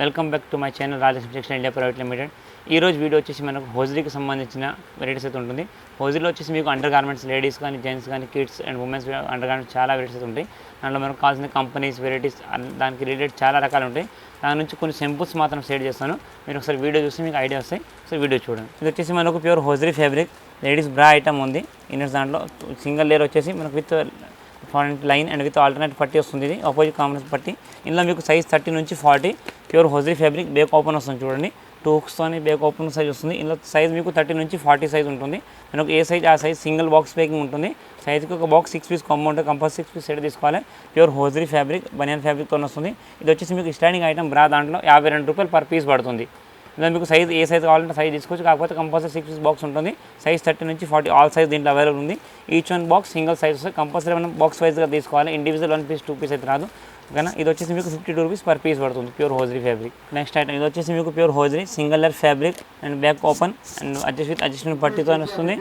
Welcome back to my channel Rajalakshmi textile India private limited. ఈ రోజు video వచ్చేసి మనకు హోజరీకి సంబంధించిన వెరైటీస్ అయితే ఉంటుంది. హోజరీలో వచ్చేసి మీకు అండర్ గార్మెంట్స్ లేడీస్ కానీ జెంట్స్ కానీ kids and womens under garments చాలా వెరైటీస్ అయితే ఉంటాయి. దాంట్లో మనకు కావాల్సిన కంపెనీస్ వెరైటీస్ దానికి రిలేటెడ్ చాలా రకాలు ఉంటాయి. దాని నుంచి కొన్ని సింపుల్స్ మాత్రం షేర్ చేస్తాను. మీరు ఒకసారి వీడియో చూస్తే మీకు ఐడియా వస్తాయి. సో వీడియో చూడండి. ఇది వచ్చేసి మనకు pure hosiery fabric ladies bra item ఉంది. ఇన్నర్స్ దాంట్లో సింగిల్ లేయర్ వచ్చేసి మనకు with front line and with alternate పట్టి వస్తుంది ఇది. ఆపోజిట్ కాంబినేషన్ పట్టి. ఇందులో మీకు సైజ్ థర్టీ నుంచి forty pure hosiery fabric back open వస్తుంది చూడండి. టూ హుక్స్తోని బేక్ ఓపెన్ సైజ్ వస్తుంది. ఇందులో సైజ్ మీకు థర్టీ నుంచి ఫార్టీ సైజ్ ఉంటుంది. మనకు ఏ సైజ్ ఆ సైజ్ సింగిల్ బాక్స్ బేకింగ్ ఉంటుంది. సైజ్కి ఒక బాక్స్ సిక్స్ పీస్ కాంబో ఉంటుంది. కంపల్సరీ సిక్స్ పీస్ సెట్ తీసుకోవాలి. ప్యూర్ హోజరీ ఫ్యాబ్రిక్ బనియన్ ఫ్యాబ్రిక్తో వస్తుంది. ఇది వచ్చేసి మీకు స్టాండింగ్ ఐటమ్ బ్రా దాంట్లో యాభై రెండు రూపాయలు పర్ పీస్ పడుతుంది. దాని మీకు సైజ్ ఏ సైజ్ కావాలంటే సైజ్ తీసుకోవచ్చు. కాకపోతే కంపల్సరీ సిక్స్ పీస్ బాక్స్ ఉంటుంది. సైజ్ థర్టీ నుంచి ఫార్టీ ఆల్ సైజ్ దీంట్లో అవైలబుల్ ఉంది. Each one box single size compulsory మనం బాక్స్ వైజ్గా తీసుకోవాలి. Individual one piece two piece అయితే రాదు. ఓకేనా? ఇది వచ్చేసి మీకు fifty two rupees per piece పడుతుంది. Pure hosiery fabric next item ఇది వచ్చేసి మీకు pure hosiery single layer fabric and back open and adjust with adjustment పట్టితో వస్తుంది.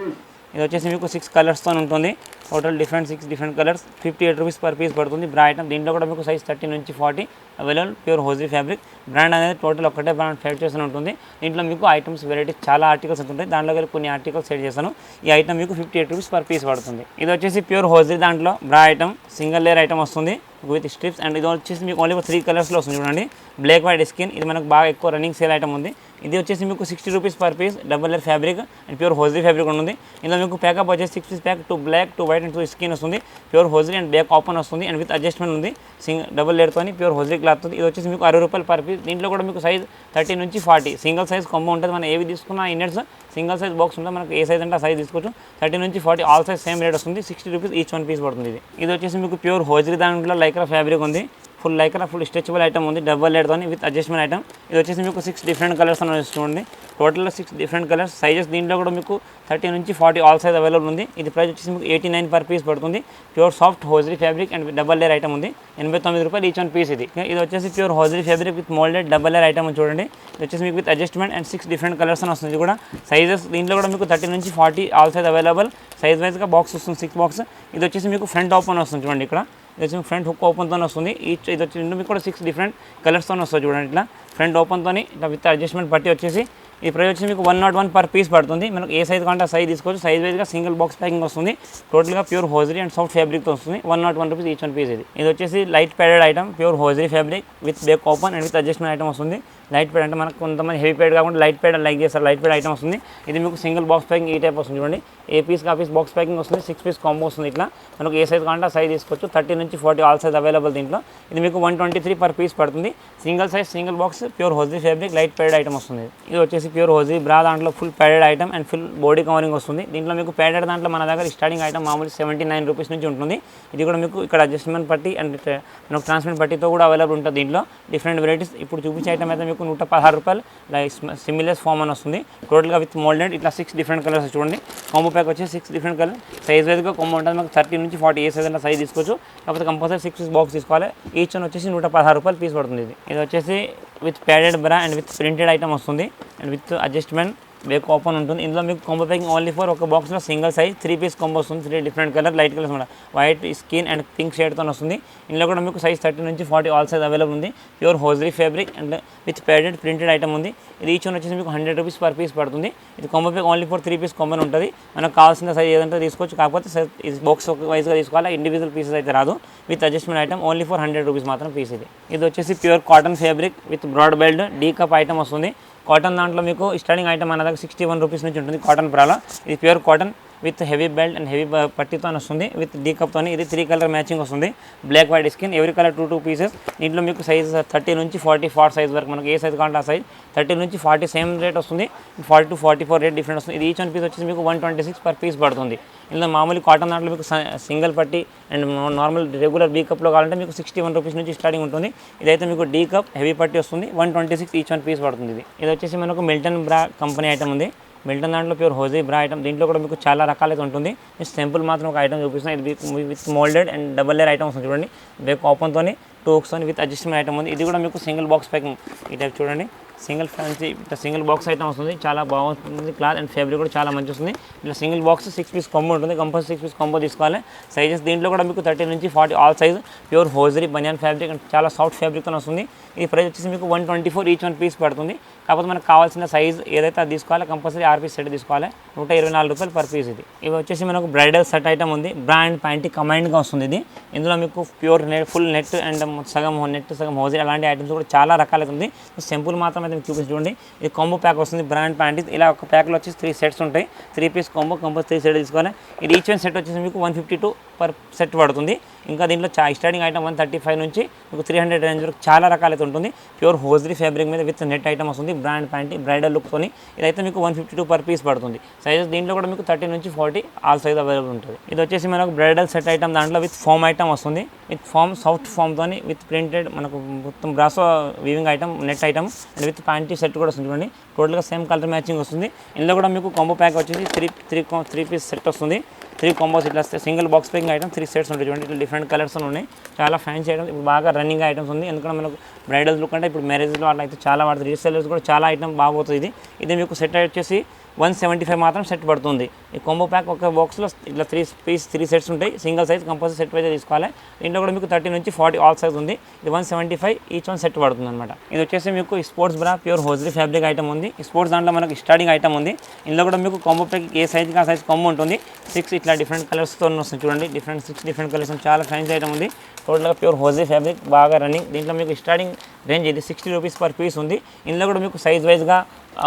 ఇది వచ్చేసి మీకు సిక్స్ కలర్స్తో ఉంటుంది. Total different six different colours fifty eight rupees per piece పడుతుంది. బ్రా ఐటమ్ దీంట్లో కూడా మీకు సైజ్ థర్టీ నుంచి forty available pure hosiery fabric brand అనేది టోటల్ ఒకటే బ్రాండ్ ఫైవ్ చేస్తూనే ఉంటుంది. దీంట్లో మీకు ఐటమ్స్ వెరైటీస్ చాలా ఆర్టికల్స్ ఉంటాయి దాంట్లో వెళ్ళి కొన్ని ఆర్టికల్స్ సెట్ చేస్తాను ఈ ఐటమ్ మీకు fifty eight rupees per piece పడుతుంది. ఇది వచ్చేసి ప్యూర్ హోజీ దాంట్లో bra item single layer item వస్తుంది. విత్ స్ట్రిప్స్ అండ్ ఇది వచ్చేసి మీకు ఓన్లీ త్రీ కలర్స్లో వస్తుంది చూడండి. బ్లాక్ వైట్ స్కిన్ ఇది మనకు బాగా ఎక్కువ రన్నింగ్ సేల్ ఐటమ్ ఉంది. ఇది వచ్చేసి మీకు sixty rupees per piece double layer fabric and pure hosiery fabric ఉంది ఇందులో మీకు ప్యాకప్ వచ్చేసి six piece pack two black two white and two skin వస్తుంది. Pure hosiery and back open వస్తుంది. అండ్ విత్ అడ్జస్ట్మెంట్ ఉంది. సింగ్ డబల్ లేడ్తో pure hosiery cloth ఉంది ఇది వచ్చేసి మీకు అరవై రూపాయలు పర్ పీస్ దీంట్లో కూడా మీకు సైజ్ థర్టీ నుంచి ఫార్టీ సింగిల్ సైజ్ కొమ్మ ఉంటుంది. మనం ఏవి తీసుకున్నా ఇన్నర్స్ సింగిల్ సైజ్ బాక్స్ ఉంటుంది మనకు ఏ సైజ్ అంటే ఆ సైజ్ తీసుకోవచ్చు. థర్టీ నుంచి forty all size same rate వస్తుంది. Sixty rupees each one piece పడుతుంది ఇది. ఇది వచ్చేసి మీకు ప్యూర్ హోజరీ దాంట్లో లైక్రా ఫ్యాబ్రిక్ ఉంది. Full lycra full stretchable item ఉంది. డబల్ లైట్తో విత్ అడ్జస్ట్మెంట్ ఐటమ్. ఇది వచ్చేసి మీకు సిక్స్ డిఫరెంట్ కలర్స్ అని చూడండి. టోటల్లో సిక్స్ డిఫరెంట్ కలర్స్ సైజెస్ దీంట్లో కూడా మీకు థర్టీ నుంచి ఫార్టీ ఆల్ సైజ్ అవైలబుల్ ఉంది. ఇది ప్రైస్ వచ్చేసి మీకు ఎయిటీ నైన్ పర్ పీస్ పడుతుంది. Pure soft hosiery fabric and double layer item ఉంది. ఎనభై తొమ్మిది రూపాయలు ఈచ్ వన్ పీస్ ఇది. ఇది వచ్చేసి pure hosiery fabric with moulded double layer item చూడండి. ఇది వచ్చేసి మీకు with adjustment and six different colours అని వస్తుంది కూడా. సైజెస్ దీంట్లో కూడా మీకు థర్టీ నుంచి forty all size available size వైజ్గా బాక్స్ వస్తుంది సిక్స్ బాక్స్ ఇది వచ్చేసి మీకు ఫ్రంట్ ఓపెన్ వస్తుంది చూడండి ఇక్కడ. ఇది వచ్చి ఫ్రంట్ హుక్ ఓపెన్తో వస్తుంది. ఈచ్ ఇది వచ్చి మీకు కూడా సిక్స్ డిఫరెంట్ కలర్స్తో వస్తుంది చూడండి ఇట్లా. ఫ్రంట్ ఓపెన్తో ఇట్లా విత్ అడ్జస్ట్మెంట్ పట్టి వచ్చేసి ఈ ప్రైస్ వచ్చి మీకు one naught one per piece పడుతుంది. మనకు ఏ సైజ్ కంటే సైజ్ తీసుకోవచ్చు. సైజ్ వైజ్గా సింగిల్ బాక్స్ ప్యాకింగ్ వస్తుంది. టోటల్గా ప్యూర్ హోజరీ అండ్ సాఫ్ట్ ఫ్యాబ్రిక్తో వస్తుంది. One naught one rupees each one piece ఇది. ఇది వచ్చేసి light padded item pure hosiery fabric with back open and with adjustment item వస్తుంది. లైట్ ప్యాడ్ అంటే మనకు కొంతమంది హెవీ ప్యాడ్ కాకుండా లైట్ ప్యాడ్ లైక్ చేస్తారు. లైట్ ప్యాడ్ ఐటమ్ వస్తుంది. ఇది మీకు సింగిల్ బాక్స్ ప్యాకింగ్ ఈ టైప్ వస్తుంది చూడండి. ఏ పీస్ కా పీస్ బాక్స్ ప్యాకింగ్ వస్తుంది. సిక్స్ పీస్ కాంబో వస్తుంది ఇట్లా. మనకు ఏ సైజ్ కావాలంటే సైజ్ తీసుకోవచ్చు. థర్టీ నుంచి ఫార్టీ ఆల్ సైజ్ అవైలబుల్ దీంట్లో. ఇది మీకు one twenty three per piece పడుతుంది. Single size single box pure hosiery fabric light padded item వస్తుంది. ఇది వచ్చేసి ప్యూర్ హోజీ బ్రా దాంట్లో full padded item and full body covering వస్తుంది. దీంట్లో మీకు ప్యాడెడ్ దాంట్లో మన దగ్గర స్టార్టింగ్ ఐటమ్ మామూలు సెవెంటీ నైన్ రూపీస్ నుంచి ఉంటుంది. ఇది కూడా మీకు ఇక్కడ అడ్జస్ట్మెంట్ పట్టి అండ్ uh, మనకు ట్రాన్స్మెంట్ పట్టితో కూడా అవైలబుల్ ఉంటుంది దీంట్లో. డిఫరెంట్ వెరైటీస్ ఇప్పుడు చూపించే ఐటమ్ అయితే మీకు నూట పదహారు రూపాయలు లైక్ సిమిలర్స్ ఫామ్ అని వస్తుంది. టోటల్గా విత్ మోల్డెడ్ ఇట్లా సిక్స్ డిఫరెంట్ కలర్స్ చూడండి. కాంబో ప్యాక్ వచ్చి సిక్స్ డిఫరెంట్ కలర్ సైజ్ వైజ్గా కొమ్మ ఉంటుంది. మనకు థర్టీ నుంచి ఫార్టీ ఏ సైజ్ అయినా సైజ్ తీసుకోవచ్చు. కాకపోతే కంపల్సరీ సిక్స్ పీస్ బాక్స్ తీసుకోవాలి. ఈచ్ అని వచ్చేసి నూట పదహారు రూపాయలు పీస్ పడుతుంది ఇది. ఇది వచ్చేసి with padded bra and with printed item వస్తుంది. And with adjustment back open ఉంటుంది. ఇందులో మీకు కొంబో ప్యాకింగ్ ఓన్లీ ఫర్ ఒక బాక్స్లో single size three piece combo వస్తుంది. Three different colour light colours కూడా వైట్ స్కిన్ అండ్ పింక్ షేడ్తో వస్తుంది. ఇందులో కూడా మీకు సైజ్ థర్టీ నుంచి ఫార్టీ ఆల్ సైజ్ అవైలబుల్ ఉంది. Pure hosiery fabric and with padded printed item ఉంది. ఇది ఈచ్ వన్ వచ్చేసి మీకు హండ్రెడ్ రూపీస్ పర్ పీస్ పడుతుంది. ఇది combo pack only for three piece Komban ఉంటుంది. మనకు కావాల్సిన సైజ్ ఏదంటే తీసుకోవచ్చు. కాకపోతే ఇది బాక్స్ వైజ్గా తీసుకోవాలి? ఇండివిజువల్ పీసెస్ అయితే రాదు. With adjustment item only for hundred rupees మాత్రం పీస్ ఇది. ఇది వచ్చేసి pure cotton fabric with broad belt D cup item వస్తుంది. కాటన్ దాంట్లో మీకు స్టార్టింగ్ ఐటమ్ మన దగ్గర సిక్స్టీ వన్ రూపీస్ నుంచి ఉంటుంది కాటన్ బ్రాలో. ఇది pure cotton. With heavy belt and heavy పట్టితో వస్తుంది. విత్ డీ కప్తో ఇది త్రీ కలర్ మ్యాచింగ్ వస్తుంది. బ్లాక్ వైట్ స్కిన్ ఎవరి కలర్ టూ టూ పీసెస్ దీంట్లో మీకు సైజ్ థర్టీ నుంచి ఫార్టీ ఫోర్ సైజ్ వరకు మనకు ఏ సైజ్ కావాలంటే ఆ సైజ్ థర్టీ నుంచి ఫార్టీ సేమ్ రేట్ వస్తుంది. Forty to forty four rate different వస్తుంది. ఇది ఈచ్ వన్ పీస్ వచ్చేసి మీకు one twenty six per piece పడుతుంది. ఇందులో మామూలు కాటన్ దాంట్లో మీకు సింగిల్ పట్టి అండ్ నార్మల్ రెగ్యులర్ డీ కప్లో కావాలంటే మీకు సిక్స్టీ వన్ రూపీస్ నుంచి స్టార్టింగ్ ఉంటుంది. ఇదైతే మీకు డీ కప్ హెవీ పట్టి వస్తుంది. One twenty six each one piece పడుతుంది ఇది. ఇది వచ్చేసి మనకు మిల్టన్ బ్రా కంపెనీ ఐటమ్ ఉంది. మిల్టన్ దాంట్లో ప్యూర్ హోజీ బ్రా ఐటమ్. దీంట్లో కూడా మీకు చాలా రకాలైతే ఉంటుంది. నేను సింపుల్ మాత్రం ఒక ఐటమ్ చూపిస్తాను ఇది with moulded and double layer item వస్తుంది చూడండి. బేక్ ఓపెన్తో టూ అని విత్ అడ్జస్ట్మెంట్ ఐటమ్ ఉంది. ఇది కూడా మీకు సింగిల్ బాక్స్ ప్యాకింగ్ ఈ టైప్ చూడండి. సింగిల్ ఫ్యాన్సీ ఇట్లా సింగిల్ బాక్స్ ఐటమ్ వస్తుంది. చాలా బాగుంటుంది. క్లాత్ అండ్ ఫ్యాబ్రిక్ కూడా చాలా మంచి వస్తుంది ఇట్లా single box six piece combo ఉంటుంది. కంపల్సరీ సిక్స్ పీస్ కొంబో తీసుకోవాలి. సైజెస్ దీంట్లో కూడా మీకు థర్టీ నుంచి forty all size. Pure hosiery banian fabric and చాలా సాఫ్ట్ ఫ్యాబ్రిక్తో వస్తుంది. ఇది ప్రైస్ వచ్చేసి మీకు one twenty four each one piece పడుతుంది. కాకపోతే మనకు కావాల్సిన సైజ్ ఏదైతే అది తీసుకోవాలి కంపల్సరీ ఆర్ పీస్ సెట్ తీసుకోవాలి. నూట ఇరవై నాలుగు రూపాయలు పర్ పీస్ ఇది. ఇవి వచ్చేసి మనకు బ్రైడల్ సెట్ ఐటమ్ ఉంది. బ్రాండ్ ప్యాంటీ కమైండ్గా వస్తుంది ఇది. ఇందులో మీకు pure net full net and సగం నెట్ సగం హోజరీ అలాంటి ఐటమ్స్ కూడా చాలా రకాలుగా ఉంది. సింపుల్ మాత్రం అయితే మీకు చూపించి చూడండి. ఇది కాంబో ప్యాక్ వస్తుంది బ్రాండ్ ప్యాంటీ ఇలా ఒక ప్యాక్లో వచ్చి త్రీ సెట్స్ ఉంటాయి. Three piece combo compulsory three set తీసుకోవాలి ఇది ఈచ్ వన్ సెట్ వచ్చేసి మీకు one fifty two per set పడుతుంది. ఇంకా దీంట్లో చా starting item one thirty five నుంచి మీకు త్రీ హండ్రెడ్ రేంజ్ వరకు చాలా రకాలైతే ఉంటుంది. ప్యూర్ హోజరీ ఫ్యాబ్రిక్ మీద విత్ నెట్ ఐటమ్ వస్తుంది బ్రాండ్ ప్యాంటీ బ్రైడల్ లుక్తోని ఇదైతే మీకు one fifty two per piece పడుతుంది. సైజెస్ దీంట్లో కూడా మీకు థర్టీ నుంచి ఫార్టీ ఆల్ సైజ్ అవైలబుల్ ఉంటుంది. ఇది వచ్చేసి మనకు బ్రైడల్ సెట్ ఐటమ్ దాంట్లో విత్ ఫామ్ ఐటమ్ వస్తుంది. విత్ ఫామ్ సాఫ్ట్ ఫామ్తోని విత్ ప్రింటెడ్ మనకు మొత్తం brasso weaving item net item and with panty set కూడా వస్తుంది చూడండి. టోటల్గా సేమ్ కలర్ మ్యాచింగ్ వస్తుంది. ఇందులో కూడా మీకు కాంబో ప్యాక్ వచ్చేసి three three three piece set వస్తుంది. త్రీ కాంబోస్ ఇట్లా వస్తే single box packing item three sets ఉంటాయి. చూడండి ఇట్లా డిఫరెంట్ కలర్స్ ఉన్నాయి. చాలా ఫ్యాన్సీ ఐటమ్స్ ఇప్పుడు బాగా రన్నింగ్ ఐటమ్స్ ఉంది. ఎందుకంటే మనకు బ్రైడల్స్ లుక్ అంటే ఇప్పుడు మ్యారేజ్లో అట్లా అయితే చాలా వాడుతుంది రీసెల్లర్స్ కూడా చాలా ఐటమ్ బాగుపోతుంది ఇది. ఇది మీకు సెట్ వచ్చేసి వన్ సెవెంటీ ఫైవ్ మాత్రం సెట్ పడుతుంది. ఈ కొంబో ప్యాక్ ఒక బాక్స్లో ఇట్లా త్రీ పీస్ త్రీ సెట్స్ ఉంటాయి. Single size compulsory set wise తీసుకోవాలి. దీంట్లో కూడా మీకు థర్టీ నుంచి ఫార్టీ ఆల్ సైజ్ ఉంది. ఇది one seventy five each one set పడుతుంది అనమాట ఇది వచ్చేసి మీకు sports bra pure hosiery fabric item ఉంది. స్పోర్ట్స్ దాంట్లో మనకు స్టార్టింగ్ ఐటమ్ ఉంది. ఇందులో కూడా మీకు కొంబో ప్యాక్ ఏ సైజ్ ఆ సైజ్ కొంబో ఉంటుంది. సిక్స్ ఇట్లా డిఫరెంట్ కలర్స్తో వస్తుంది చూడండి. డిఫరెంట్ సిక్స్ డిఫరెంట్ కలర్స్ చాలా ఫ్యాన్సీ ఐటమ్ ఉంది. టోటల్గా ప్యూర్ హోజరీ ఫ్యాబ్రిక్ బాగా రన్నింగ్ దీంట్లో మీకు స్టార్టింగ్ రేంజ్ ఇది సిక్స్టీ రూపీస్ పర్ పీస్ ఉంది. ఇందులో కూడా మీకు సైజ్ వైజ్గా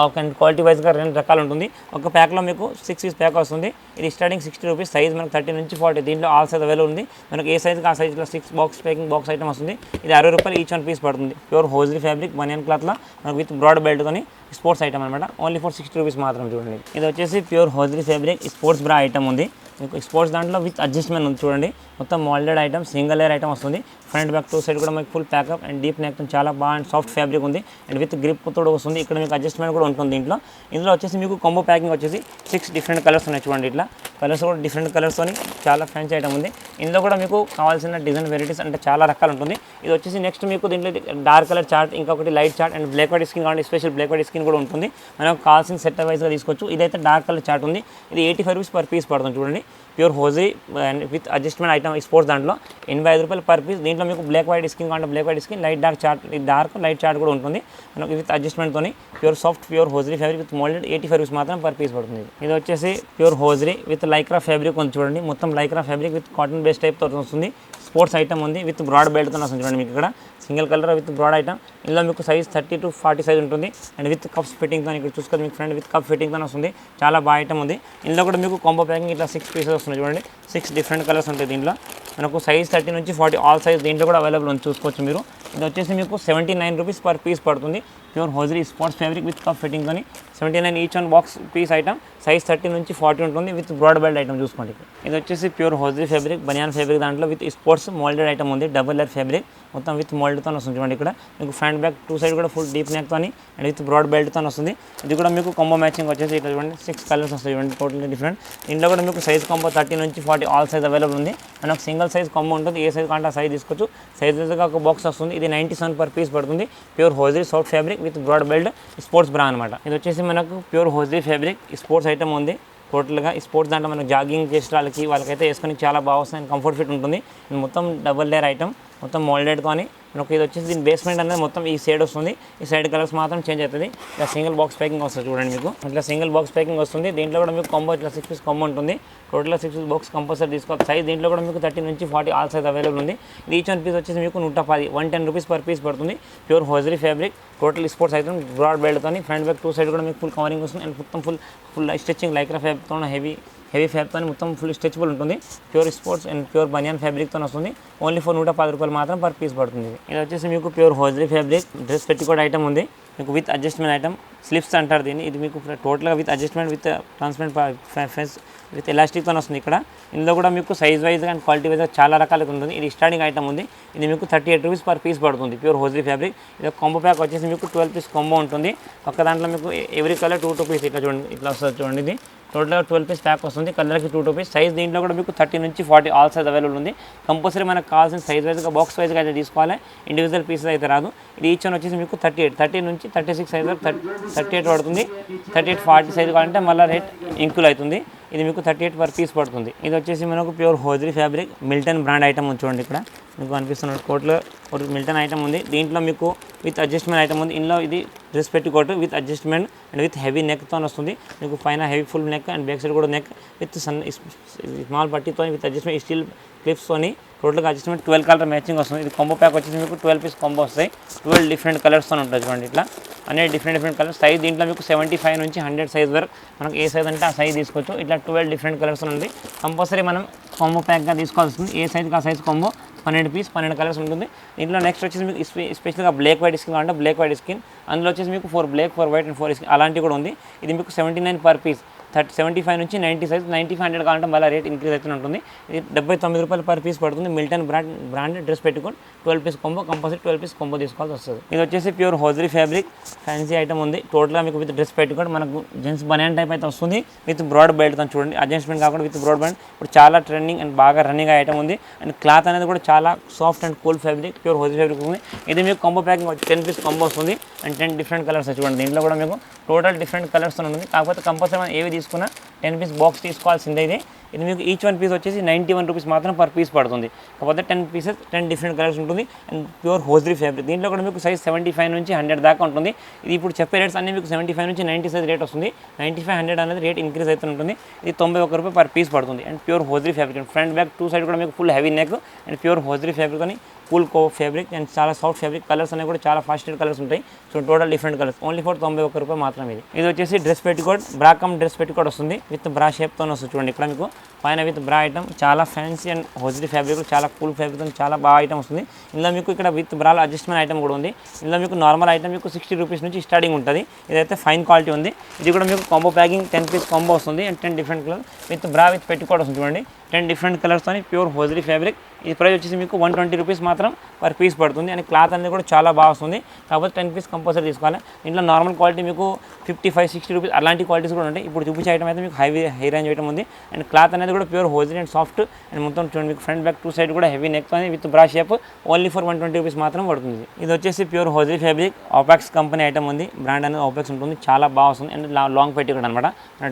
ఒక క్వాలిటీ వైజ్గా రెండు రకాలు ఉంటుంది. ఒక ప్యాక్లో మీకు సిక్స్ పీస్ ప్యాక్ వస్తుంది ఇది స్టార్టింగ్ సిక్స్టీ రూపీస్ సైజ్ మనకు థర్టీ నుంచి ఫార్టీ దీంట్లో ఆల్ సైజ్ అవైలబుల్ ఉంది. మనకు ఏ సైజ్కి ఆ సైజ్లో six box packing box item వస్తుంది. ఇది అరవై రూపాయలు ఈచ్ వన్ పీస్ పడుతుంది. ప్యూర్ హోజరీ ఫ్యాబ్రిక్ బనియన్ క్లాత్లో మనకు విత్ బ్రాడ్ బెల్ట్తోని స్పోర్ట్స్ ఐటమ్ అనమాట ఓన్లీ ఫర్ సిక్స్టీ రూపీస్ మాత్రం చూడండి. ఇది వచ్చేసి pure hosiery fabric sports bra item ఉంది. మీకు స్పోర్ట్స్ దాంట్లో విత్ అడ్జస్ట్మెంట్ ఉంది చూడండి. మొత్తం moulded item single layer item వస్తుంది. ఫ్రంట్ బ్యాక్ టూ సైడ్ కూడా మీకు full pack up and deep neck చాలా బాగా అండ్ సాఫ్ట్ ఫ్యాబ్రిక్ ఉంది. అండ్ విత్ గ్రిప్ తోడు వస్తుంది. ఇక్కడ మీకు అడ్జస్ట్మెంట్ కూడా ఉంటుంది దీంట్లో. ఇందులో వచ్చేసి మీకు కొంబో ప్యాకింగ్ వచ్చేసి సిక్స్ డిఫరెంట్ కలర్స్ ఉన్నాయి చూడండి ఇట్లా. కలర్స్ కూడా డిఫరెంట్ కలర్స్తో చాలా ఫ్యాన్సీ ఐటమ్ ఉంది. ఇందులో కూడా మీకు కావాల్సిన డిజైన్ వెరైటీస్ అంటే చాలా రకాలు ఉంటుంది. ఇది వచ్చేసి నెక్స్ట్ మీకు దీంట్లో డార్క్ కలర్ చార్ట్ ఇంకొకటి light chart and black white skin కావాలి స్పెషల్ బ్లాక్ వైట్ స్కిన్ కూడా ఉంటుంది. మనకు కావాల్సిన సెట్ వైజ్గా తీసుకోవచ్చు. ఇదైతే డార్క్ కలర్ చార్ట్ ఉంది. ఇది eighty five rupees per piece పడుతుంది చూడండి. Pure hosiery and with adjustment item sports దాంట్లో. ఎనభై ఐదు రూపాయలు పర్ పీస్ దీంట్లో మీకు బ్లాక్ వైట్ స్కిన్ కావాలంటే black white skin light dark chart dark light chart కూడా ఉంటుంది. మనకు with అడ్జస్ట్మెంట్తో pure soft pure hosiery fabric with moulded eighty five rupees మాత్రం పర్ పీస్ పడుతుంది. ఇది వచ్చేసి pure hosiery with Lycra fabric ఉంది చూడండి. మొత్తం Lycra fabric with cotton base టైప్తో వస్తుంది. స్పోర్ట్స్ ఐటమ్ ఉంది విత్ బ్రాడ్ బెల్ట్తో వస్తుంది చూడండి మీకు ఇక్కడ. Single colour with broad item. ఇందులో మీకు size thirty to forty size ఉంటుంది. అండ్ విత్ కప్స్ ఫిట్టింగ్తో ఇక్కడ చూసుకోండి మీకు ఫ్రెండ్ విత్ కప్ ఫిట్టింగ్తో వస్తుంది. చాలా బాగా ఐటమ్ ఉంది. ఇందులో కూడా మీకు కాంబో ప్యాకింగ్ ఇట్లా సిక్స్ పీసెస్ వస్తుంది చూడండి. సిక్స్ డిఫరెంట్ కలర్స్ ఉంటాయి దీంట్లో. మనకు సైజ్ థర్టీ నుంచి ఫార్టీ ఆల్ సైజ్ దీంట్లో కూడా అవైలబుల్ ఉంది చూసుకోవచ్చు మీరు. ఇది వచ్చేసి మీకు seventy nine rupees per piece పడుతుంది. Pure hosiery sports fabric with cup ఫిట్టింగ్తో seventy nine each one box piece item size thirty నుంచి ఫార్టీ ఉంటుంది విత్ బ్రాడ్ బెల్ట్ ఐటమ్ చూసుకోండి ఇది వచ్చేసి pure hosiery fabric banian fabric దాంట్లో విత్ స్పోర్ట్స్ మోల్డెడ్ ఐటమ్ ఉంది double layer fabric మొత్తం with మోల్డ్తో వస్తుంది చూడండి ఇక్కడ. మీకు ఫ్రంట్ బ్యాక్ టూ సైడ్ కూడా ఫుల్ డీప్ నెక్తో అండ్ విత్ బ్రాడ్ బెల్ట్తో వస్తుంది. ఇది కూడా మీకు కొంబో మ్యాచింగ్ వచ్చేసి ఇక్కడ చూడండి సిక్స్ కలర్స్ వస్తాయి చూడండి టోటల్ డిఫరెంట్ ఇంట్లో కూడా మీకు సైజ్ కొంబో థర్టీ నుంచి ఫార్టీ ఆల్ సైజ్ అవైలబుల్ ఉంది. అండ్ ఒక సింగిల్ సైజ్ కొంబో ఉంటుంది. ఏ సైజ్ కాంటే ఆ సైజ్ తీసుకోవచ్చు. సైజ్ ఒక బాక్స్ వస్తుంది. ఇది నైంటీ సెవెన్ పర్ పీస్ పడుతుంది. Pure hosiery soft fabric with broad belt sports bra అనమాట ఇది వచ్చేసి మనకు pure hosiery fabric sports item ఉంది. టోటల్గా స్పోర్ట్స్ దాంట్లో మనకు జాగింగ్ చేసే వాళ్ళకి వాళ్ళకైతే వేసుకొని చాలా బాగా వస్తుంది కంఫర్ట్ ఫిట్ ఉంటుంది. మొత్తం డబల్ లేయర్ ఐటమ్ మొత్తం మోల్డెడ్తోని మనకు ఇది వచ్చేసి దీని బేస్మెంట్ అనేది మొత్తం ఈ సైడ్ వస్తుంది. ఈ సైడ్ కలర్స్ మాత్రం చేంజ్ అవుతుంది. ఇలా సింగిల్ బాక్స్ ప్యాకింగ్ వస్తుంది చూడండి మీకు. ఇట్లా సింగిల్ బాక్స్ ప్యాకింగ్ వస్తుంది. దీంట్లో కూడా మీకు కాంబో ఇట్లా సిక్స్ పీస్ కాంబో ఉంటుంది. టోటల్గా సిక్స్ పీస్ బాక్స్ కంపల్సరీ తీసుకోవాలి. సైజ్ దీంట్లో కూడా మీకు థర్టీ నుంచి ఫార్టీ ఆల్ సైజ్ అవైలబుల్ ఉంది. ఈచ్ వన్ పీస్ వచ్చేసి మీకు నూట పది one ten rupees per piece పడుతుంది. Pure hosiery fabric total sports అయితే బ్రాడ్ బెల్ట్తో ఫ్రంట్ బ్యాక్ టూ సైడ్ కూడా మీకు ఫుల్ కవరింగ్ వస్తుంది. అండ్ మొత్తం ఫుల్ ఫుల్ స్టిచ్చింగ్ లైక్రా ఫ్యాబ్రిక్తో హెవీ హెవీ ఫ్యాబ్తో మొత్తం ఫుల్ స్ట్రెచబుల్ ఉంటుంది. Pure sports and pure banian ఫ్యాబ్రిక్తో వస్తుంది. ఓన్లీ ఫోర్ నూట పది రూపాయలు మాత్రం పర్ పీస్ పడుతుంది ఇది. వచ్చేసి మీకు ప్యూర్ హోజరీ ఫ్యాబ్రిక్ డ్రెస్ పెట్టుకోవడం ఐటమ్ ఉంది. మీకు విత్ అడ్జస్ట్మెంట్ ఐటమ్ స్లిప్స్ అంటారు దీన్ని. ఇది మీకు టోటల్గా with adjustment with transparent fence with ఎలాస్టిక్తో వస్తుంది ఇక్కడ. ఇందులో కూడా మీకు size wise and quality wise చాలా రకాలుగా ఉంటుంది. ఇది స్టార్టింగ్ ఐటమ్ ఉంది. ఇది మీకు thirty eight rupees per piece పడుతుంది ప్యూర్ హోజరీ ఫ్యాబ్రిక్. ఇది కాంబో ప్యాక్ వచ్చేసి మీకు ట్వెల్వ్ పీస్ కొంబో ఉంటుంది. ఒక దాంట్లో మీకు every colour two two piece ఇట్లా చూడండి ఇట్లా వస్తుంది చూడండి ఇది. టోటల్గా ట్వెల్వ్ పీస్ ప్యాక్ వస్తుంది. కలర్కి టూ టూ పీస్ సైజ్ దీంట్లో కూడా మీకు థర్టీ నుంచి ఫార్టీ ఆల్ సైజ్ అవైలబుల్ ఉంది. కంపల్సరీ మనకు కావాల్సిన సైజ్ వైజ్గా బాక్స్ వైజ్గా అయితే తీసుకోవాలి. ఇండివిజువల్ పీసెస్ అయితే రాదు. ఇది ఈచ్ వన్ వచ్చేసి మీకు థర్టీ ఎయిట్ థర్టీ నుంచి థర్టీ సిక్స్ సైజ్ వరకు థర్టీ ఎయిట్ పడుతుంది. థర్టీ ఎయిట్ ఫార్టీ సైజ్ కావాలంటే మళ్ళీ రేట్ ఇంక్లూడ్ అవుతుంది. ఇది మీకు థర్టీ ఎయిట్ పర్ పీస్ పడుతుంది. ఇది వచ్చేసి మనకు pure hosiery fabric Milton brand item చూడండి ఇక్కడ. మీకు అనిపిస్తున్న కోట్లో ఒక మిల్టన్ ఐటమ్ ఉంది. దీంట్లో మీకు విత్ అడ్జస్ట్మెంట్ ఐటమ్ ఉంది. ఇందులో ఇది dress petticoat with adjustment and with heavy నెక్తో వస్తుంది. మీకు పైన heavy full neck and back side కూడా నెక్ విత్ సన్ స్మాల్ పట్టితో విత్ అడ్జస్ట్మెంట్ స్టీల్ క్లిప్స్తో టోటల్గా అడ్జస్ట్మెంట్ ట్వెల్వ్ కలర్ మ్యాచింగ్ వస్తుంది. ఇది కొంబో ప్యాక్ వచ్చేసి మీకు ట్వెల్వ్ పీస్ కొంబో వస్తాయి. ట్వెల్వ్ డిఫరెంట్ కలర్స్తో ఉంటుంది చూడండి ఇట్లా. అనే డిఫరెంట్ డిఫరెంట్ కలర్స్ సైజ్ దీంట్లో మీకు సెవెంటీ ఫైవ్ నుంచి హండ్రెడ్ సైజ్ వరకు మనకు ఏ సైజ్ అంటే ఆ సైజ్ తీసుకోవచ్చు. ఇట్లా ట్వెల్వ్ డిఫరెంట్ కలర్స్ ఉంది. కంపల్సరీ మనం కొంబో ప్యాక్గా తీసుకోవాల్సి ఏ సైజ్కి ఆ సైజ్ కొంబో పన్నెండు పీస్ పన్నెండు కలర్స్ ఉంటుంది. దీంట్లో నెక్స్ట్ వచ్చేసి మీకు స్పెషల్గా బ్లాక్ వైట్ స్కిన్ అంటే బ్లాక్ వైట్ స్కిన్ అందులో వచ్చేసి మీకు four black four white and four skin అలాంటివి కూడా ఉంది. ఇది మీకు seventy nine per piece thirty seventy five నుంచి ninety size ninety five hundred కావాలంటే మళ్ళీ రేట్ ఇంక్రీజ్ అవుతూ ఉంటుంది. ఇది డెబ్బై తొమ్మిది రూపాయలు పర్ పీస్ పడుతుంది. మిల్టన్ బ్రాండ్ బ్రాండ్ డ్రెస్ పెట్టుకొని twelve piece combo compulsory twelve piece combo తీసుకోవాల్సి వస్తుంది. ఇది వచ్చేసి pure hosiery fabric. Fancy item ఉంది. టోటల్గా మీకు విత్ డ్రెస్ పెట్టుకొని మనకు జెంట్స్ బనియన్ టైప్ అయితే వస్తుంది. విత్ బ్రాడ్ బెల్ట్తో చూడండి. అడ్జస్ట్మెంట్ కాకుండా విత్ బ్రాడ్ బెల్ట్ ఇప్పుడు చాలా ట్రెండింగ్ అండ్ బాగా రన్నింగ్ ఐటమ్ ఉంది. అండ్ క్లాత్ అనేది కూడా చాలా soft and cool fabric pure hosiery fabric ఉంది. ఇది మీకు combo packing ten piece combo వస్తుంది. అండ్ టెన్ డిఫరెంట్ కలర్స్ చూడండి. దీంట్లో కూడా మీకు టోటల్ డిఫరెంట్ కలర్స్ ఉంటుంది. కాకపోతే కంపల్సరీ మనం ఏవి తీసుకున్నా. టెన్ పీస్ బాక్స్ తీసుకోవాల్సిందే ఇది. ఇది మీకు ఈచ్ వన్ పీస్ వచ్చేసి నైంటీ వన్ రూపీస్ మాత్రం పర్ పీస్ పడుతుంది. కాకపోతే ten pieces ten different colours ఉంటుంది. అండ్ ప్యూర్ హోజరీ ఫ్యాబ్రిక్ దీంట్లో కూడా మీకు సైజ్ సెవెంటీ ఫైవ్ నుంచి హండ్రెడ్ దాకా ఉంటుంది. ఇది ఇప్పుడు చెప్పే రేట్స్ అన్ని మీకు సెవెంటీ ఫైవ్ నుంచి నైంటీ సైజ్ రేట్ వస్తుంది. నైంటీ ఫైవ్ హండ్రెడ్ అనేది రేట్ ఇంక్రీజ్ అవుతూ ఉంటుంది. ఇది తొంభై ఒక్క రూపాయి పర్ పీస్ పడుతుంది. And pure hosiery fabric front back two side కూడా మీకు full heavy neck and pure hosiery fabric అని కూల్ కో ఫ్యాబ్రిక్ అండ్ చాలా సాఫ్ట్ ఫ్యాబ్రిక్ కలర్స్ అనేవి కూడా చాలా ఫాస్ట్ కలర్స్ ఉంటాయి. So total different colours only for తొంభై ఒక్క రూపాయి మాత్రం ఇది. ఇది వచ్చేసి డ్రెస్ పెట్టుకోట్ బ్రాకమ్ డ్రెస్ పెట్టుకోట్ వస్తుంది. విత్ బ్రా షేప్తో వస్తుంది చూడండి. ఇక్కడ మీకు పైన విత్ బ్రా ఐటమ్ చాలా ఫ్యాన్సీ అండ్ హోజరీ ఫ్యాబ్రిక్ చాలా కూల్ ఫ్యాబ్రిక్ చాలా బాగా ఐటమ్ వస్తుంది. ఇందులో మీకు ఇక్కడ విత్ బ్రాలో అడ్జస్ట్మెంట్ ఐటమ్ కూడా ఉంది. ఇందులో మీకు నార్మల్ ఐటమ్ మీకు సిక్స్టీ రూపీస్ నుంచి స్టార్టింగ్ ఉంటుంది. ఇదైతే ఫైన్ క్వాలిటీ ఉంది. ఇది కూడా మీకు combo packing ten piece combo వస్తుంది. And ten different colour with bra with పెట్టుకోవడం వస్తుంది చూడండి. టెన్ డిఫరెంట్ కలర్స్తో ప్యూర్ హోజరీ ఫ్యాబ్రిక్. ఈ ప్రైస్ వచ్చేసి మీకు వన్ ట్వంటీ రూపీస్ మాత్రం పర్ పీస్ పడుతుంది. అండ్ క్లాత్ అనేది కూడా చాలా బాగా వస్తుంది. కాకపోతే టెన్ పీస్ కంపల్సరీ తీసుకోవాలి. ఇంట్లో నార్మల్ క్వాలిటీ మీకు ఫిఫ్టీ ఫైవ్ సిక్స్టీ రూపీస్ అలాంటి క్వాలిటీస్ కూడా ఉంటాయి. ఇప్పుడు చూపించే ఐటమ్ అయితే మీకు హై హై రేంజ్ ఐటమ్ ఉంది. అండ్ క్లాత్ అనేది కూడా pure hosiery and soft. And మొత్తం చూడండి మీకు ఫ్రంట్ బ్యాక్ టూ సైడ్ కూడా హెవీ నెక్ అని with bra shape only for one twenty rupees మాత్రం పడుతుంది. ఇది. వచ్చేసి pure hosiery fabric. Apex company item ఉంది. బ్రాండ్ అనేది ఆపాక్స్ ఉంటుంది. చాలా బాగా వస్తుంది. అండ్ లాంగ్ పెట్టుకోట్ అనమాట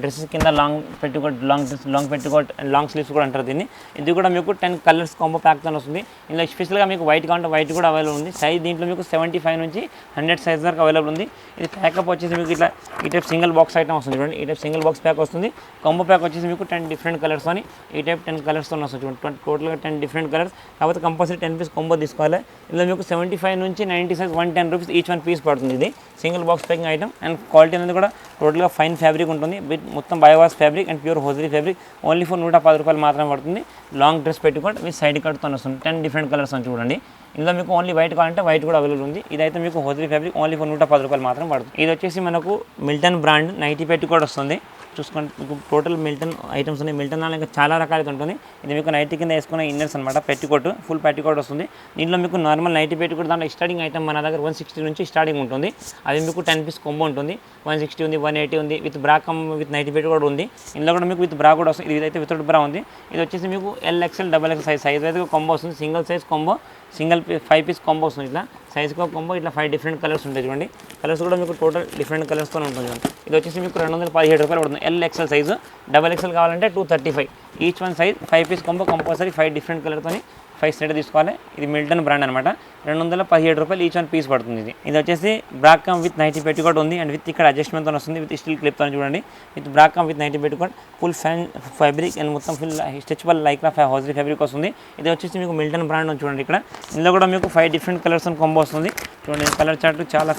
డ్రెస్సెస్ కింద long petticoat long dress long petticoat and long sleeves కూడా అంటారు దీన్ని. ఇది కూడా మీకు టెన్ కలర్స్ కాంబో ప్యాక్తో వస్తుంది. ఇందులో స్పెషల్గా మీకు వైట్ కావాలంటే వైట్ కూడా అవైలబుల్ ఉంది. సైజ్ దీంట్లో మీకు సెవెంటీ ఫైవ్ నుంచి హండ్రెడ్ సైజ్ వరకు అవైలబుల్ ఉంది. ఇది ప్యాకప్ వచ్చేసి మీకు ఇట్లా ఈ టైప్ సింగిల్ బాక్స్ ఐటమ్ వస్తుంది చూడండి. ఈ టైప్ సింగిల్ బాక్స్ ప్యాక్ వస్తుంది. కాంబో ప్యాక్ వచ్చేసి మీకు టెన్ డిఫరెంట్ కలర్స్ అని ఈ టైప్ టెన్ కలర్స్తో వస్తుంది చూడండి. టోటల్గా టెన్ డిఫరెంట్ కలర్స్ కాకపోతే కంపల్సరీ టెన్ పీస్ కాంబో తీసుకోవాలి. ఇందులో మీకు సెవెంటీ ఫైవ్ నుంచి ninety size one ten rupees each one piece పడుతుంది ఇది. Single box packing item and quality అనేది కూడా టోటల్గా ఫైన్ ఫ్యాబ్రిక్ ఉంటుంది. మొత్తం biowash fabric and pure hosiery fabric only for నూట పది రూపాయలు మాత్రం మాత్రమే పడుతుంది లాంగ్ డ్రెస్ పెట్టుకోండి మీ సైడ్ కట్తో వస్తుంది. టెన్ డిఫరెంట్ కలర్స్ అని చూడండి. ఇందులో మీకు ఓన్లీ వైట్ కావాలంటే వైట్ కూడా అవైలబుల్ ఉంది. ఇదైతే మీకు హోజరీ ఫ్యాబ్రిక్ ఓన్లీ నూట పది రూపాయలు మాత్రం పడుతుంది. ఇది వచ్చేసి మనకు మిల్టన్ బ్రాండ్ నైటీ పెట్టి కూడా వస్తుంది. చూసుకుంటే మీకు టోటల్ మిల్టన్ ఐటమ్స్ ఉన్నాయి. మిల్టన్ దానిలో ఇంకా చాలా రకాలైతే ఉంటుంది. ఇది మీకు నైట్ కింద వేసుకున్న ఇన్నర్స్ అనమాట పెట్టికోట్ ఫుల్ పెట్టికోట్ వస్తుంది. దీంట్లో మీకు నార్మల్ నైట్ పెట్టికోట్ దాంట్లో స్టార్టింగ్ ఐటమ్ మన దగ్గర వన్ సిక్స్టీ నుంచి స్టార్టింగ్ ఉంటుంది. అది మీకు టెన్ పీస్ కొంబో ఉంటుంది. వన్ సిక్స్టీ ఉంది వన్ ఎయిటీ ఉంది with bra cum with nighty పెట్టి కూడా ఉంది. ఇందులో కూడా మీకు విత్ బ్రా కూడా వస్తుంది. ఇది అయితే వితౌట్ బ్రా ఉంది. ఇది వచ్చేసి మీకు L XL double X size size అయితే కొంబో వస్తుంది. Single size combo single five piece combo వస్తుంది ఇట్లా. సైజ్కి ఒక కొంబో ఇట్లా ఫైవ్ డిఫరెంట్ కలర్స్ ఉంటాయి చూడండి. కలర్స్ కూడా మీకు టోటల్ డిఫరెంట్ కలర్స్తో ఉంటుంది చూడండి. ఇది వచ్చేసి మీకు రెండు వందల పదిహేడు రూపాయలు పడుతుంది. L XL size double XL కావాలంటే two thirty five each one size five piece combo compulsory five different కలర్తో ఫైవ్ సెట్ తీసుకోవాలి. ఇది మిల్టన్ బ్రాండ్ అనమాట రెండు వందల పదిహేడు రూపాయలు ఈచ్ వన్ పీస్ పడుతుంది ఇది. ఇది వచ్చేసి బ్రాకమ్ విత్ నైటీ పెట్టుకోట్ ఉంది. అండ్ విత్ ఇక్కడ అడ్జస్ట్మెంట్తో వస్తుంది. విత్ స్టీల్ క్లిప్తో చూడండి. With bra cum with nighty petticoat full fan fabric and మొత్తం full stretchable lycra hosiery fabric వస్తుంది. ఇది వచ్చేసి మీకు మిల్టన్ బ్రాండ్ చూడండి ఇక్కడ. ఇందులో కూడా మీకు ఫైవ్ డిఫరెంట్ కలర్స్ అని కొంబో వస్తుంది. చూడండి కలర్ చార్ట్ చాలా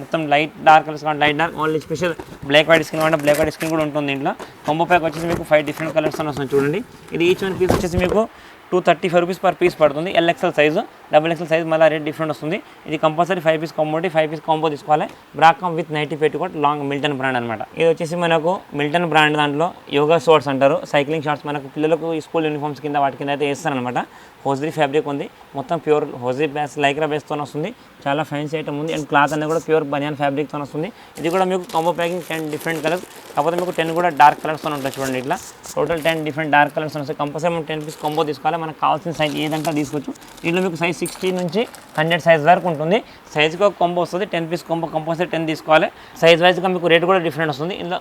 మొత్తం లైట్ డార్క్ కలర్స్ కావాలి light dark only special black white skin కావాలంటే బ్లాక్ వైట్ స్కిన్ కూడా ఉంటుంది దీంట్లో కొంబో ప్యాక్ వచ్చేసి మీకు ఫైవ్ డిఫరెంట్ కలర్స్ అని వస్తుంది చూడండి. ఇది ఈచ్ వన్ పీస్ వచ్చేసి మీకు two thirty five rupees per piece పడుతుంది L XL size double XL size మళ్ళీ రేట్ డిఫరెంట్ వస్తుంది. ఇది compulsory five piece combo five piece combo తీసుకోవాలి. Bra cum with nighty petticoat long Milton brand అనమాట ఇది వచ్చేసి మనకు మిల్టన్ బ్రాండ్ దాంట్లో యోగా షార్ట్స్ అంటారు. సైక్లింగ్ షార్ట్స్ మనకు పిల్లలకు స్కూల్ యూనిఫామ్స్ కింద వాటి కింద అయితే వేస్తారనమాట హోజరీ ఫ్యాబ్రిక్ ఉంది. మొత్తం ప్యూర్ హోజరీ బేస్ లైక్రా బేస్తో వస్తుంది. చాలా ఫ్యాన్సీ ఐటమ్ ఉంది. అండ్ క్లాత్ అనేది కూడా ప్యూర్ బనియాన్ ఫ్యాబ్రిక్తో వస్తుంది. ఇది కూడా మీకు combo packing ten different colours కాకపోతే మీకు టెన్ కూడా డార్క్ కలర్స్ ఉంటాయి చూడండి ఇట్లా. Total ten different dark colours వస్తాయి. కంపల్సరీ మనం టెన్ పీస్ కాంబో తీసుకోవాలి. మనకు కావాల్సిన సైజ్ ఏదంటే తీసుకోవచ్చు. దీంట్లో మీకు సైజ్ సిక్స్టీ నుంచి హండ్రెడ్ సైజ్ వరకు ఉంటుంది. సైజ్కి ఒక వస్తుంది. Ten piece combo compulsory ten తీసుకోవాలి. సైజ్ వైజ్గా మీకు రేట్ కూడా డిఫరెంట్ వస్తుంది. ఇందులో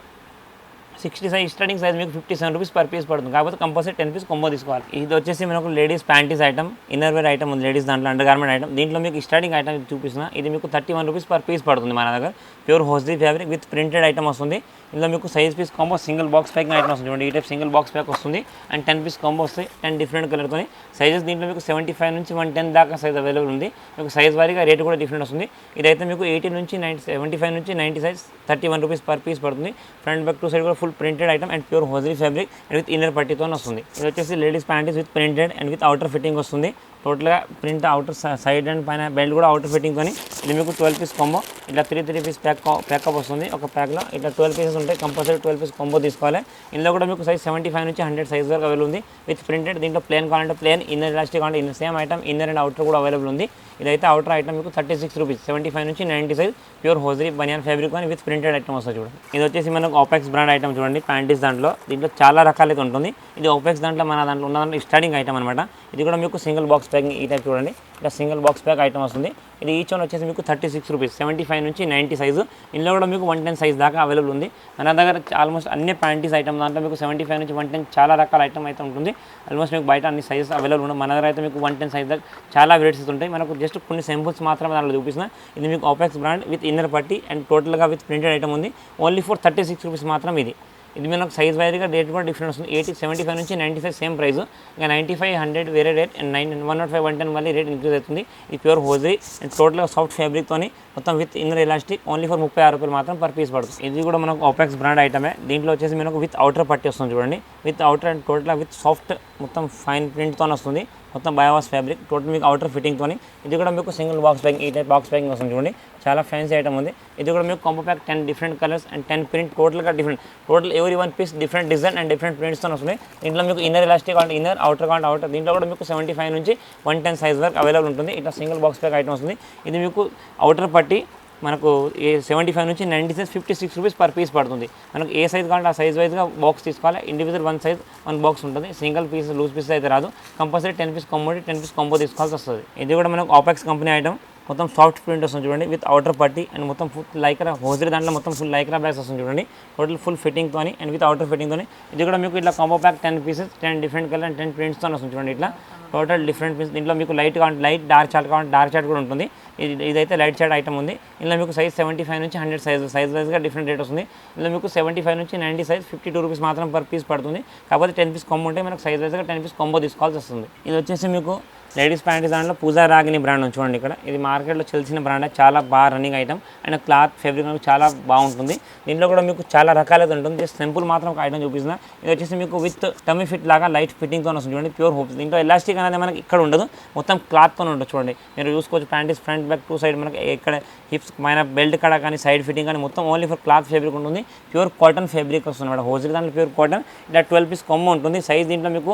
సిక్స్టీ సైజ్ స్టార్టింగ్ సైజ్ మీకు fifty seven rupees per piece పడుతుంది. కాకపోతే కంపల్సరీ టెన్ పీస్ కొంబో తీసుకోవాలి. ఇది వచ్చేసి మనకు ladies panties item inner wear item ఉంది లేడీస్ దాంట్లో అండర్ గార్మెంట్ ఐటమ్ దీంట్లో మీకు స్టార్టింగ్ ఐటమ్ చూపిస్తున్నా. ఇది మీకు thirty one rupees per piece పడుతుంది మన దగ్గర. Pure hosiery fabric with printed item వస్తుంది. ఇందులో మీకు size piece combo single box packing item వస్తుంది చూడండి. ఈ టైప్ సింగిల్ బాక్స్ ప్యాక్ వస్తుంది. అండ్ టెన్ పీస్ కాంబో వస్తాయి. టెన్ డిఫరెంట్ కలర్తో సైజెస్ దీంట్లో మీకు సెవెంటీ ఫైవ్ నుంచి వన్ టెన్ దాకా సైజ్ అవైలబుల్ ఉంది. మీకు సైజ్ వారీగా రేట్ కూడా డిఫరెంట్ వస్తుంది. ఇదైతే మీకు ఎయిటీ నుంచి నైన్ సెవెంటీ ఫైవ్ నుంచి ninety size thirty one rupees per piece పడుతుంది. ఫ్రంట్ బ్యాక్ టూ సైడ్ కూడా full printed item and pure hosiery fabric and with inner పట్టితో వస్తుంది. ఇది వచ్చేసి ladies panties with printed and with outer fitting వస్తుంది. టోటల్గా print outer side and పైన belt కూడా outer ఫిట్టింగ్తో ఇది మీకు ట్వెల్వ్ పీస్ కాంబో. ఇట్లా three three piece pack pack up వస్తుంది ఒక ప్యాక్లో. ఇట్లా ట్వెల్వ్ పీసెస్ ఉంటాయి కంపల్సరీ ట్వెల్వ్ పీస్ కాంబో తీసుకోవాలి. ఇందులో కూడా మీకు సైజ్ సెవెంటీ ఫైవ్ నుంచి హండ్రెడ్ సైజ్ వరకు అవైలబుల్ ఉంది. విత్ ప్రింటెడ్ దీంట్లో ప్లేన్ కావాలంటే ప్లేన్ ఇన్నర్ ఎలాస్టిక్ కావాలంటే inner same item inner and outer కూడా అవైలబుల్ ఉంది. ఇదైతే అవుటర్ ఐటమ్ మీకు thirty six rupees seventy five నుంచి ninety size pure hosiery banian fabric అని విత్ ప్రింటెడ్ ఐటమ్ వస్తుంది చూడండి. ఇది వచ్చేసి మనకు ఓపెక్స్ బ్రాండ్ ఐటమ్ చూడండి ప్యాంటీస్ దాంట్లో. దీంట్లో చాలా రకాలైతే ఉంటుంది. ఇది ఓపెక్స్ దాంట్లో మన దాంట్లో ఉన్న దాంట్లో స్టార్టింగ్ ఐటమ్ అనమాట ఇది కూడా మీకు సింగిల్ బాక్స్ ప్యాకింగ్ ఈ టైప్ చూడండి. ఇలా సింగిల్ బాక్స్ ప్యాక్ ఐటమ్ వస్తుంది. ఇది ఈచ్ వన్ వచ్చేసి మీకు thirty six rupees seventy five నుంచి నైంటీ సైజు. ఇందులో కూడా మీకు వన్ టెన్ సైజ్ దాకా అవైలబుల్ ఉంది. మన దగ్గర ఆల్మోస్ట్ అన్ని ప్యాంటీస్ ఐటమ్ దాంట్లో మీకు సెవెంటీ ఫైవ్ నుంచి వన్ టెన్ చాలా రకాల ఐటమ్ అయితే ఉంటుంది. ఆల్మోస్ట్ మీకు బయట అన్ని సైజెస్ అవైలబుల్ ఉన్నాయి. మన దగ్గర అయితే మీకు వన్ టెన్ సైజ్ దాకా చాలా వెరైటీస్ ఉంటాయి. మనకు జస్ట్ కొన్ని సింపుల్స్ మాత్రమే దాంట్లో చూపిస్తున్నా. ఇది మీకు ఆపెక్స్ బ్రాండ్ విత్ ఇన్నర్ పట్టి అండ్ టోటల్గా విత్ ప్రింటెడ్ ఐటమ్ ఉంది. Only for thirty six rupees మాత్రం ఇది. ఇది మనకు సైజ్ వైజ్గా రేట్ కూడా డిఫరెన్స్ ఉంది ఎయిటీ సెవెంటీ ఫైవ్ నుంచి నైంటీ ఫైవ్ సేమ్ ప్రైస్ ఇంకా నైంటీ ఫైవ్ హండ్రెడ్ వేరే rate and nine one not five one ten మళ్ళీ రేట్ ఇంక్రీజ్ అవుతుంది. ఇది ప్యూర్ హోజీ అండ్ టోటల్గా సాఫ్ట్ ఫ్యాబ్రిక్తోని మొత్తం with inner elastic only for ముప్పై ఆరు రూపాయలు మాత్రం పర్ పీస్ పడుతుంది. ఇది కూడా మనకు ఓపెక్స్ బ్రాండ్ ఐటమే దీంట్లో వచ్చేసి మనకు విత్ అవుటర్ పట్టి వస్తుంది చూడండి. విత్ అవుటర్ అండ్ టోటల్గా విత్ సాఫ్ట్ మొత్తం ఫైన్ ప్రింట్తో వస్తుంది. మొత్తం బయోవాస్ ఫ్యాబ్రిక్ టోటల్ మీకు అవుటర్ ఫిట్టింగ్తో ఇది కూడా మీకు సింగిల్ బాక్స్ ప్యాకింగ్ ఈ టైప్ బాక్స్ ప్యాకింగ్ వస్తుంది చూడండి. చాలా ఫ్యాన్సీ ఐటమ్ ఉంది. ఇది కూడా మీకు combo pack ten different colours and ten print టోటల్గా different. Total every one piece different design and different ప్రింట్స్తో వస్తుంది. దీంట్లో మీకు ఇన్నర్ ఎలాస్టిక్ కావాలి ఇన్నర్ అవుటర్ కావాలి అవుటర్ దీంట్లో కూడా మీకు సెవెంటీ ఫైవ్ నుంచి వన్ టెన్ సైజ్ వరకు అవైలబుల్ ఉంటుంది. ఇట్లా సింగిల్ బాక్స్ ప్యాక్ ఐటమ్ వస్తుంది. ఇది మీకు అవుటర్ పట్టి మనకు ఏ సెవెంటీ ఫైవ్ నుంచి ninety size fifty six rupees per piece పడుతుంది. మనకు ఏ సైజ్ కావాలంటే ఆ సైజ్ వైజ్గా బాక్స్ తీసుకోవాలి. Individual one size one box ఉంటుంది. సింగిల్ పీస్ లూజ్ పీస్ అయితే రాదు. కంపల్సరీ టెన్ పీస్ కంబోటి టెన్ పీస్ కంబో తీసుకోవాల్సి వస్తుంది. ఇది కూడా మనకు ఆపెక్స్ కంపెనీ ఐటమ్ మొత్తం సాఫ్ట్ ప్రింట్ వస్తుంది చూడండి. విత్ అవుటర్ పట్టి అండ్ మొత్తం ఫుల్ లైక్రా హోజరీ దాంట్లో మొత్తం ఫుల్ లైక్రా బ్యాగ్స్ వస్తుంది చూడండి. టోటల్ ఫుల్ ఫిట్టింగ్తో అండ్ విత్ అవుటర్ ఫిట్టింగ్తో ఇది కూడా మీకు ఇట్లా combo pack ten pieces ten different colour and ten ప్రింట్స్తో వస్తుంది చూడండి ఇట్లా. టోటల్ డిఫరెంట్ మీన్స్ దీంట్లో మీకు లైట్ కావాలి లైట్ డార్క్ చాట్ కావాలి డార్క్ చాట్ కూడా ఉంటుంది. ఇది ఇదైతే లైట్ చాట్ ఐటమ్ ఉంది. ఇందులో మీకు సైజ్ సెవెంటీ ఫైవ్ నుంచి హండ్రెడ్ సైజ్ సైజ్ వైజ్గా డిఫరెంట్ రేట్ వస్తుంది. ఇందులో మీకు సెవెంటీ ఫైవ్ నుంచి ninety size fifty two rupees మాత్రం పర్ పీస్ పడుతుంది. కాకపోతే టెన్ పీస్ కొమ్మ ఉంటే మనకు సైజ్ వైజ్గా టెన్ పీస్ కొంబో తీసుకోవాల్సి వస్తుంది. ఇది వచ్చేసి మీకు లేడీస్ ప్యాంటీస్ దాంట్లో పూజా రాగిని బ్రాండ్ చూడండి ఇక్కడ. ఇది మార్కెట్లో తెలిసిన బ్రాండ్. చాలా బాగా running item and cloth fabric చాలా బాగుంటుంది. దీంట్లో కూడా మీకు చాలా రకాలైతే ఉంటుంది. జస్ట్ సింపుల్ మాత్రం ఒక ఐటమ్ చూపిస్తున్నా. ఇది వచ్చేసి మీకు విత్ టమీ ఫిట్ లాగా లైట్ ఫిట్టింగ్తో వస్తుంది చూడండి. ప్యూర్ హోప్స్ దీంట్లో ఎలాస్టిక్ అనేది మనకి ఇక్కడ ఉండదు. మొత్తం క్లాత్తో ఉంటుంది చూడండి. మీరు చూసుకోవచ్చు panties front back two side మనకి ఇక్కడ హిప్స్ మన బెల్ట్ కడ కానీ సైడ్ ఫిట్టింగ్ కానీ మొత్తం ఓన్లీ ఫర్ క్లాత్ ఫ్యాబ్రిక్ ఉంటుంది. ప్యూర్ కాటన్ ఫేబ్రిక్ వస్తుంది మేడం. హోజరీ దాంట్లో ప్యూర్ కాటన్ ఇలా ట్వెల్వ్ పీస్ కొమ్మ ఉంటుంది. సైజ్ దీంట్లో మీకు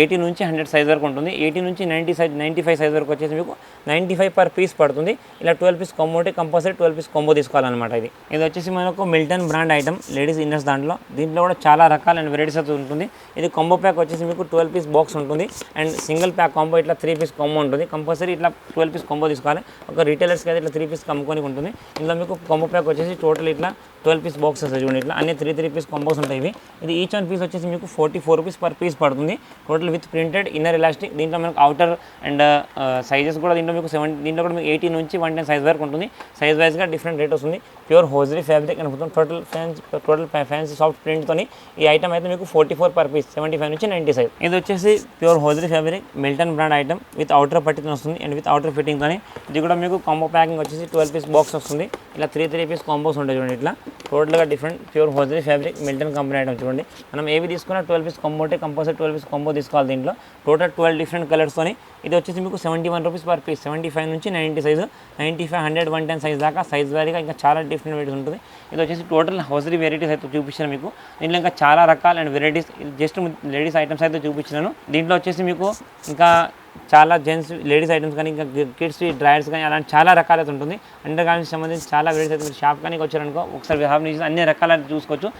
ఎయిటీ నుంచి హండ్రెడ్ సైజ్ వరకు ఉంటుంది. ఎయిటీ నుంచి ninety size ninety five size వరకు వచ్చేసి మీకు నైంటీ ఫైవ్ పర్ పీస్ పడుతుంది. ఇలా ట్వెల్వ్ పీస్ కొమ్మ ఉంటే కంపల్సరీ ట్వెల్వ్ పీస్ కొమ్మ తీసుకోవాలన్నమాట ఇది. ఇది వచ్చేసి మనకు Milton brand item ladies inners దాంట్లో. దీంట్లో కూడా చాలా రకాల వెరైటీస్ అయితే ఉంటుంది. ఇది కాంబో ప్యాక్ వచ్చేసి మీకు ట్వెల్వ్ పీస్ బాక్స్ ఉంటుంది. అండ్ సింగిల్ ప్యాక్ కాంబో ఇట్లా త్రీ పీస్ కాంబో ఉంటుంది. కంపల్సరీ ఇట్లా ట్వెల్వ్ పీస్ కాంబో తీసుకోవాలి. ఒక రీటైలర్స్కి అయితే ఇట్లా త్రీ పీస్ కమ్ముకొని ఉంటుంది. ఇందులో మీకు కాంబో ప్యాక్ వచ్చేసి టోటల్ ఇట్లా ట్వెల్వ్ పీస్ బాక్స్ చూడండి. ఇట్లా అన్ని త్రీ త్రీ పీస్ కాంబోస్ ఉంటాయి ఇవి. ఇది ఈచ్ వన్ పీస్ వచ్చేసి మీకు forty four rupees per piece పడుతుంది. Total with printed inner elastic దీంట్లో మనకు అవుట్ అవుటర్ అండ్ సైజెస్ కూడా దీంట్లో మీకు సెవెన్ దీంట్లో కూడా మీకు ఎయిటీ నుంచి వన్ టెన్ సైజ్ వరకు ఉంటుంది. సైజ్ వైజ్గా డిఫరెంట్ రేట్ వస్తుంది. Pure hosiery fabric and total fans total fancy soft ప్రింట్తో ఈ ఐటమ్ అయితే మీకు forty four per piece seventy five నుంచి నైంటీ సైజ్ ఇది వచ్చేసి pure hosiery fabric Milton brand item with outer పట్టితో వస్తుంది అండ్ విత్ అవుటర్ ఫిట్టింగ్తో ఇది కూడా మీకు కాంబో ప్యాకింగ్ వచ్చేసి ట్వెల్వ్ పీస్ బాక్స్ వస్తుంది. ఇలా త్రీ త్రీ పీస్ కాంబోస్ ఉంటాయి చూడండి ఇట్లా. టోటల్గా different pure hosiery fabric Milton company item చూడండి. మనం ఏవి తీసుకున్నా ట్వెల్వ్ పీస్ కాంబో ఉంటే కంపల్సరీ ట్వెల్వ్ పీస్ కాంబో తీసుకోవాలి దీంట్లో. టోటల్ ట్వెల్వ్ డిఫరెంట్ కలర్స్తోని ఇది వచ్చేసి మీకు seventy one rupees per piece seventy five నుంచి ninety size ninety five hundred one ten size దాకా సైజ్ వారీగా ఇంకా చాలా డిఫరెంట్ వెరైటీస్ ఉంటుంది. ఇది వచ్చేసి టోటల్ హౌసరీ వెరైటీస్ అయితే చూపించాను మీకు. దీంట్లో ఇంకా చాలా రకాల and varieties just ladies items అయితే చూపించినాను. దీంట్లో వచ్చేసి మీకు ఇంకా చాలా జెంట్స్ లేడీస్ ఐటమ్స్ కానీ ఇంకా కిడ్స్ డ్రైయర్స్ కానీ అలాంటి చాలా రకాలైతే ఉంటుంది. అండర్ గార్మెంట్స్ సంబంధించి చాలా వెరైటీస్ అయితే మీరు షాప్ కానీ వచ్చారనుకో ఒకసారి షాప్ నుంచి అన్ని రకాల చూసుకోవచ్చు.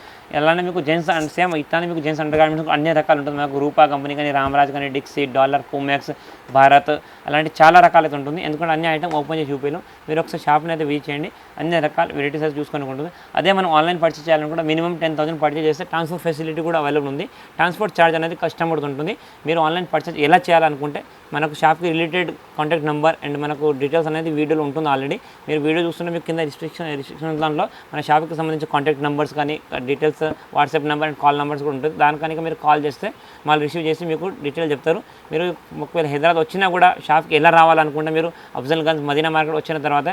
అలానే మీకు జెంట్స్ అండ్ సేమ్ ఇట్లానే మీకు జెంట్స్ అండర్ గార్మెంట్స్ అన్ని రకాలు ఉంటుంది. మాకు రూపా కంపెనీ కానీ రామరాజ్ కానీ డిక్సీ డాలర్ కోమాక్స్ భారత్ అలాంటి చాలా రకాలైతే ఉంటుంది. ఎందుకంటే అన్ని ఐటమ్ ఓపెన్ చేసి చూపించాం మీరు ఒకసారి షాప్ని అయితే వీచ్ చేయండి. అన్ని రకాల వెరైటీస్ అయితే చూసుకొని ఉంటుంది. అదే మనం ఆన్లైన్ పర్చేస్ చేయాలనుకుంటే మినిమం టెన్ థౌసండ్ పర్చేస్ చేస్తే ట్రాన్స్పోర్ట్ ఫెసిలిటీ కూడా అవైలబుల్ ఉంది. ట్రాన్స్పోర్ట్ ఛార్జ్ అనేది కష్టపడుతుంటుంది. మీరు ఆన్లైన్ పర్చేస్ ఎలా చేయాలనుకుంటే మనకు షాప్కి రిలేటెడ్ కాంటాక్ట్ నెంబర్ అండ్ మనకు డీటెయిల్స్ అనేది వీడియోలో ఉంటుంది ఆల్రెడీ మీరు వీడియో చూస్తుంటే మీకు కింద రిస్ట్రిక్షన్ రిస్ట్రిక్షన్ దాంట్లో మన షాప్కి సంబంధించిన కాంటాక్ట్ నెంబర్స్ కానీ details WhatsApp number and call numbers కూడా ఉంటుంది. దానికనుక మీరు కాల్ చేస్తే మళ్ళీ రిసీవ్ చేసి మీకు డీటెయిల్ చెప్తారు. మీరు ఒకవేళ హైదరాబాద్ వచ్చినా కూడా షాప్కి ఎలా రావాలనుకుంటే మీరు అఫ్జల్ గంజ్ మదీనా మార్కెట్ వచ్చిన తర్వాత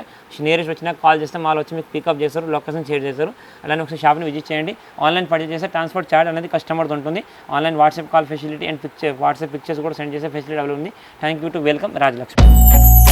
నియరెస్ట్ వచ్చినా కాల్ చేస్తే మాల్ వచ్చి మీకు పికప్ చేస్తారు లొకేషన్ షేర్ చేస్తారు. అలానే ఒకసారి షాప్ని విజిట్ చేయండి. ఆన్లైన్ పర్చేస్ చేస్తే ట్రాన్స్పోర్ట్ ఛార్జ్ అనేది కస్టమర్తో ఉంటుంది. Online WhatsApp call facility and picture WhatsApp pictures కూడా సెండ్ చేసే ఫెసిలిటీ అవైలబుల్ ఉంది. Thank you to welcome Rajalakshmi